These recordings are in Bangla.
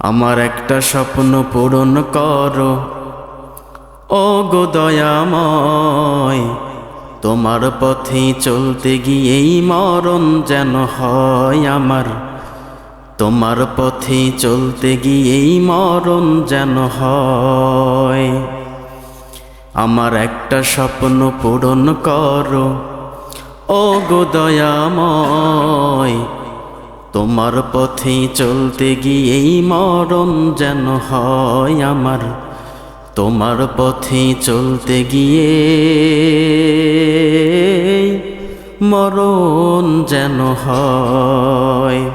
আমার একটা স্বপ্ন পূরণ করো। ও গো দয়াময়, তোমার পথে চলতে গিয়েই মরণ যেন হয় আমার। তোমার পথে চলতে গিয়েই মরণ যেন হয়। আমার একটা স্বপ্ন পূরণ করো। ও গো দয়াময় তোমার পথে চলতে গিয়েই মরণ যেন হয় আমার। তোমার পথে চলতে গিয়ে মরণ যেন হয়।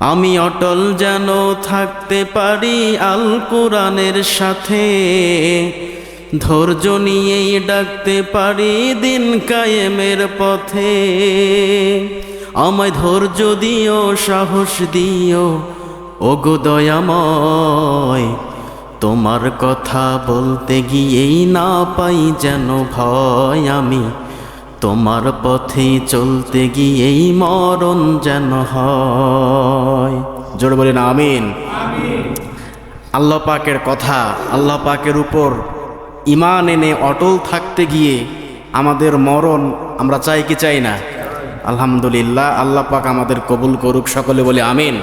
আমি অটল যেন থাকতে পারি আল কোরআনের সাথে। ধৈর্য নিয়েই ডাকতে পারি দিন কায়েমের পথে। আমায় ধৈর্য দিও, সাহস দিও। ওগো দয়াময়, তোমার কথা বলতে গিয়েই না পাই যেন ভয় আমি। তোমার পথে চলতে গিয়েই মরণ যেন হয়। জোরে বলি না আমিন। আল্লাহ পাকের কথা, আল্লাহ পাকের উপর ইমান এনে অটল থাকতে গিয়ে আমাদের মরণ আমরা চাই কি চাই না? আলহামদুলিল্লাহ আল্লাহ পাক আমাদের কবুল করুক সকলে বলে আমিন।